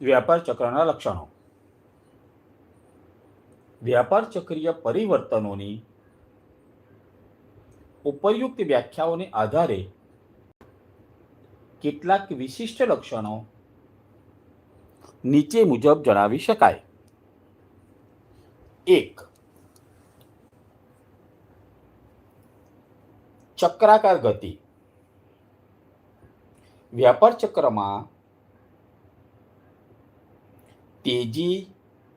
વ્યાપાર ચક્રના લક્ષણો. વ્યાપાર ચક્રીય પરિવર્તનોની ઉપરયુક્ત વ્યાખ્યાઓને આધારે કેટલાક વિશિષ્ટ લક્ષણો નીચે મુજબ જણાવી શકાય. એક, ચક્રાકાર ગતિ. વ્યાપાર ચક્રમાં તેજી,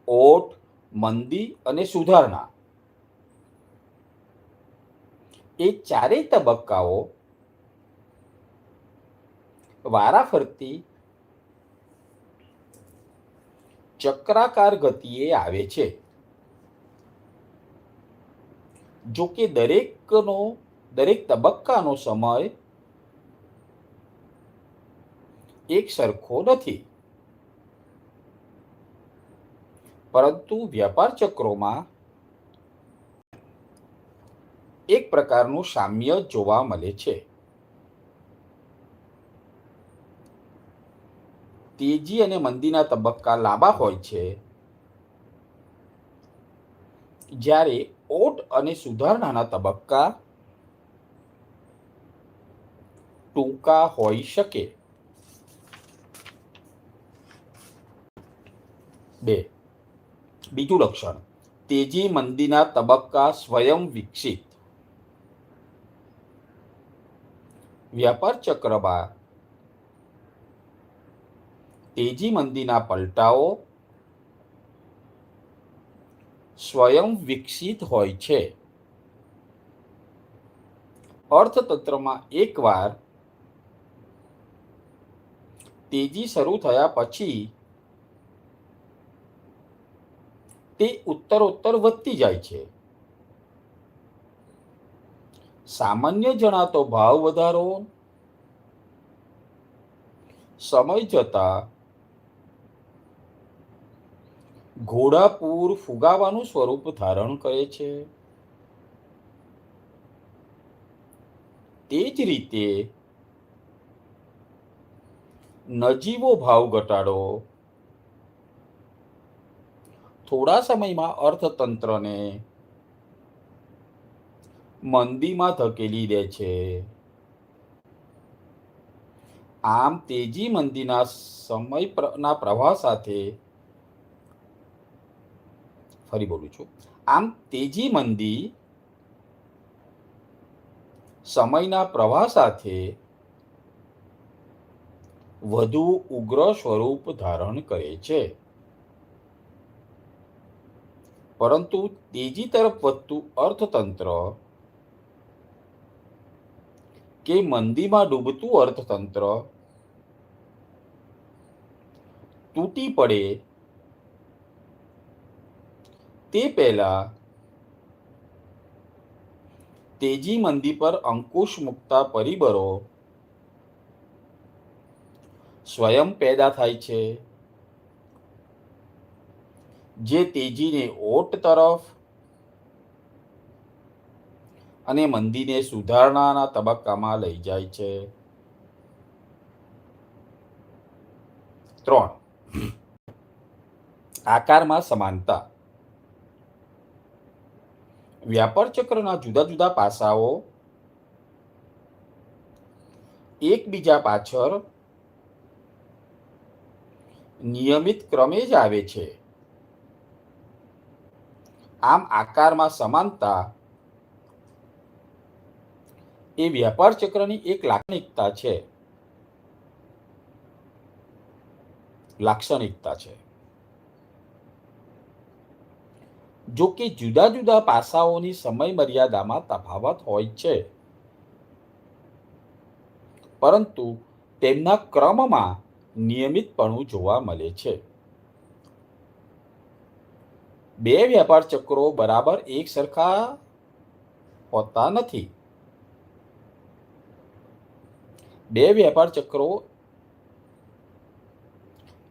ઓટ, મંદી અને સુધારણા. એ ચારેય તબક્કાઓ વારાફરતી ચક્રાકાર ગતિએ આવે છે. જો કે દરેકનો, દરેક તબક્કાનો સમય એક સરખો નથી. પરંતુ વ્યાપાર ચક્રોમાં એક પ્રકારનું સામ્ય જોવા મળે છે. તેજી અને મંદીના તબક્કા લાંબા હોય છે. જ્યારે ઓટ અને સુધારણાના તબક્કા ટૂંકા હોઈ શકે. બે. બીજું લક્ષણ, તેજી મંદીના તબક્કા સ્વયં વિકસિત. વ્યાપાર ચક્રમાં તેજી મંદીના પલટાઓ સ્વયં વિકસિત હોય છે. અર્થતંત્રમાં એકવાર તેજી શરૂ થયા પછી તે ઉત્તરોત્તર વધતી જાય છે. સામાન્ય જણાતો ભાવ વધારો. સમય જતા ઘોડાપૂર ફુગાવાનું સ્વરૂપ ધારણ કરે છે. તે જ રીતે નજીવો ભાવ ઘટાડો. થોડા સમયમાં અર્થતંત્રને મંદીમાં ધકેલી દે છે. આમ તેજી મંદીના સમયના પ્રવાહ સાથે ફરી બોલું છું. આમ તેજી મંદી સમયના પ્રવાહ સાથે વધુ ઉગ્ર સ્વરૂપ ધારણ કરે છે. પરંતુ તેજી તરફ વધતું અર્થતંત્ર કે મંદીમાં ડૂબતું અર્થતંત્ર તૂટી પડે તે પહેલા તેજી મંદી પર અંકુશ મૂકતા પરિબળો સ્વયં પેદા થાય છે. જે તેજીને ઓટ તરફ અને મંદીને સુધારણાના તબક્કામાં લઈ જાય છે. ત્રણ. આકારમાં સમાનતા. વ્યાપાર ચક્રના જુદા જુદા પાસાઓ. એકબીજા પાછળ નિયમિત ક્રમે જ આવે છે. આમ આકારમાં સમાનતા એ વ્યાપાર ચક્રની એક લાક્ષણિકતા છે. લાક્ષણિકતા છે. જો કે જુદા જુદા પાસાઓની સમય મર્યાદામાં તફાવત હોય છે. પરંતુ તેમના ક્રમમાં નિયમિતપણું જોવા મળે છે. બે વ્યાપાર ચક્રો બરાબર એક સરખા હોતા નથી. બે વ્યાપાર ચક્રો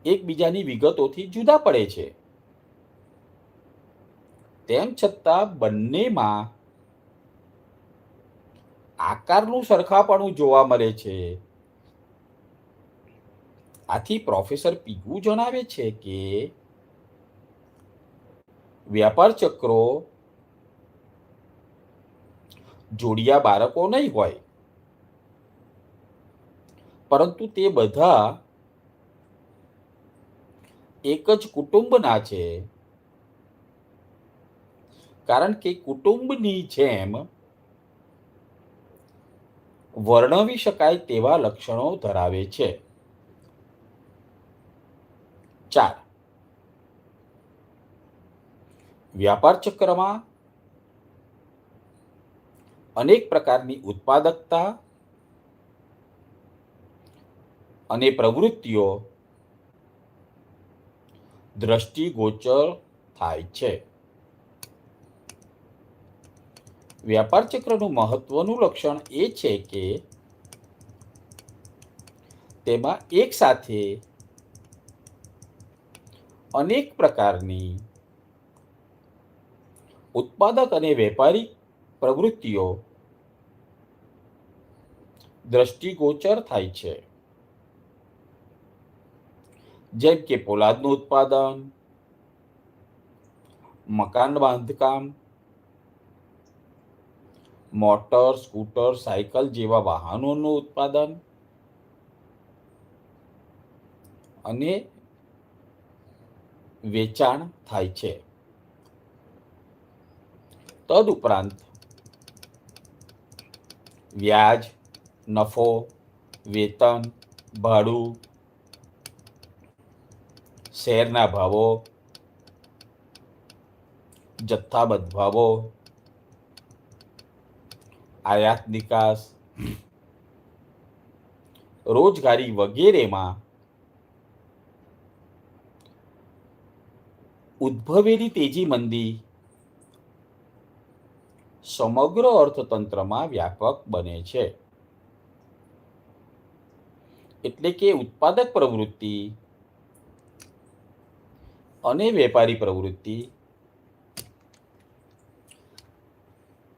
એકબીજાની વિગતોથી જુદા પડે છે. તેમ છતાં બંનેમાં આકારનું સરખાપણું જોવા મળે છે. આથી પ્રોફેસર પીગુ જણાવે છે કે વ્યાપાર ચક્રો જોડિયા બાળકો નહીં હોય. પરંતુ તે બધા એક જ કુટુંબના છે. કારણ કે કુટુંબની જેમ વર્ણવી શકાય તેવા લક્ષણો ધરાવે છે. ચાર. વ્યાપાર ચક્રમાં અનેક પ્રકારની ઉત્પાદકતા અને પ્રવૃત્તિઓ દ્રષ્ટિગોચર થાય છે. વ્યાપાર ચક્રનું મહત્વનું લક્ષણ એ છે કે તેમાં એક સાથે અનેક પ્રકારની ઉત્પાદક અને વેપારી પ્રવૃત્તિઓ દ્રષ્ટિગોચર થાય છે. જેમ કે પોલાદનું ઉત્પાદન, મકાન બાંધકામ, મોટર, સ્કૂટર, સાયકલ જેવા વાહનોનું ઉત્પાદન અને વેચાણ થાય છે. તદુપરાંત વ્યાજ, નફો, વેતન, ભાડું, શેરના ભાવો, જથ્થાબદ્ધ ભાવો, આયાત નિકાસ, રોજગારી વગેરેમાં ઉદ્ભવેલી તેજી મંદી સમગ્ર અર્થતંત્રમાં વ્યાપક બને છે. એટલે કે ઉત્પાદક પ્રવૃત્તિ અને વેપારી પ્રવૃત્તિ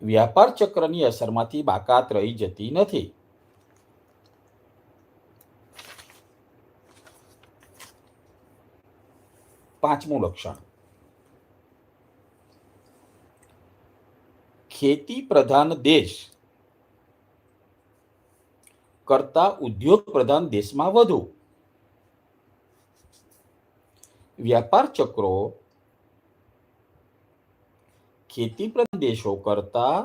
વ્યાપાર ચક્રની અસરમાંથી બાકાત રહી જતી નથી. પાંચમું લક્ષણ. ખેતી પ્રધાન દેશ કરતા ઉદ્યોગ પ્રધાન દેશમાં વધુ. વ્યાપાર ચક્રો ખેતી પ્રધાન દેશો કરતા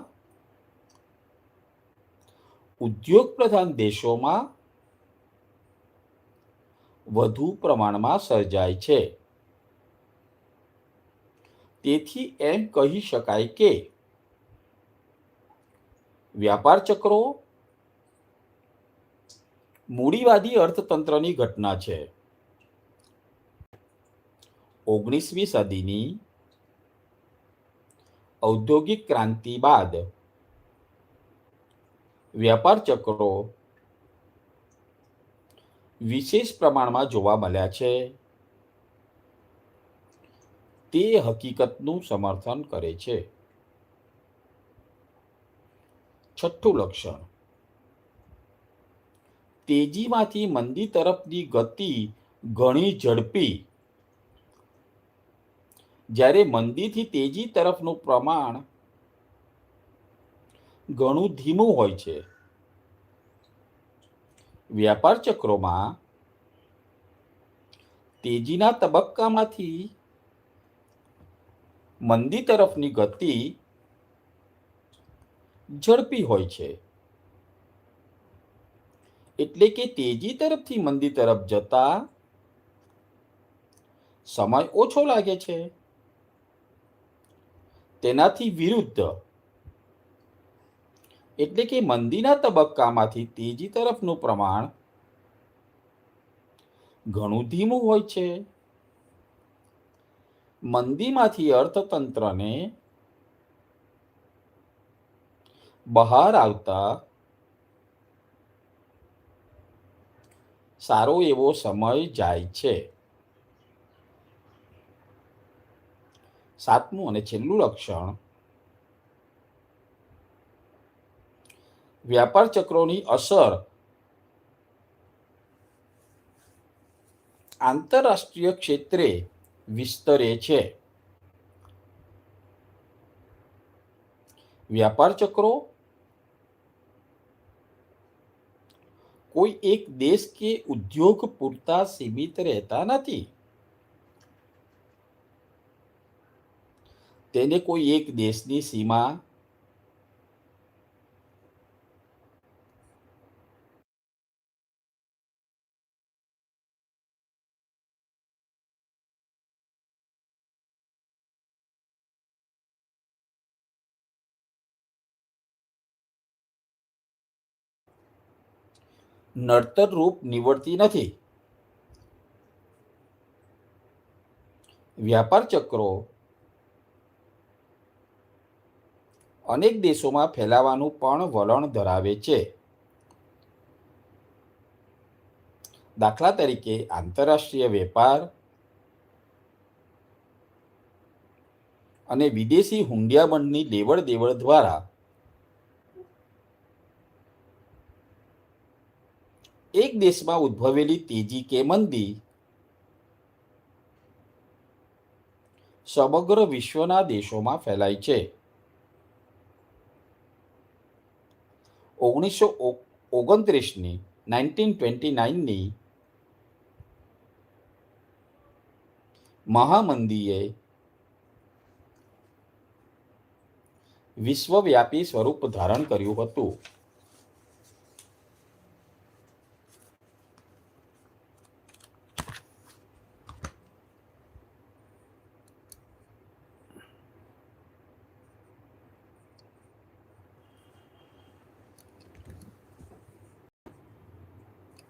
ઉદ્યોગ પ્રધાન દેશોમાં વધુ પ્રમાણમાં સર્જાય છે. તેથી એમ કહી શકાય કે વ્યાપાર ચક્રો મૂડીવાદી અર્થતંત્રની ઘટના છે. ઓગણીસમી સદીની ઔદ્યોગિક ક્રાંતિ બાદ વ્યાપાર ચક્રો વિશેષ પ્રમાણમાં જોવા મળ્યા છે. તે હકીકતનું સમર્થન કરે છે. છઠ્ઠું લક્ષણ. તેજીમાંથી મંદી તરફની ગતિ ઘણી ઝડપી. જ્યારે મંદીથી તેજી તરફનું પ્રમાણ ઘણું ધીમું હોય છે. વ્યાપાર ચક્રોમાં તેજીના તબક્કામાંથી મંદી તરફની ગતિ ઝડપી હોય છે. એટલે કે તેજી તરફથી મંદી તરફ જતા સમય ઓછો લાગે છે. તેનાથી વિરુદ્ધ એટલે કે મંદીના તબક્કામાંથી તેજી તરફનું પ્રમાણ ઘણું ધીમું હોય છે. મંદીમાંથી અર્થતંત્રને બહાર આવતા સારો એવો સમય જાય છે. સાતમું અને છેલ્લું લક્ષણ. વ્યાપાર ચક્રોની અસર. આંતરરાષ્ટ્રીય ક્ષેત્રે વિસ્તરે છે. વ્યાપાર ચક્રો કોઈ એક દેશ કે ઉદ્યોગ પૂરતા સીમિત રહેતા નથી. તેને કોઈ એક દેશની સીમા નડતર રૂપ નીવડતી નથી. વ્યાપાર ચક્રો અનેક દેશોમાં ફેલાવાનું પણ વલણ ધરાવે છે. દાખલા તરીકે આંતરરાષ્ટ્રીય વેપાર અને વિદેશી હુંડિયાબંધની લેવડ દેવડ દ્વારા એક દેશમાં ઉદ્ભવેલી તેજી કે મંદી સમગ્ર વિશ્વના દેશોમાં ફેલાય છે. ઓગણીસો ઓગણત્રીસની, નાઇન્ટીન ટ્વેન્ટી નાઇનની મહામંદીએ વિશ્વવ્યાપી સ્વરૂપ ધારણ કર્યું હતું.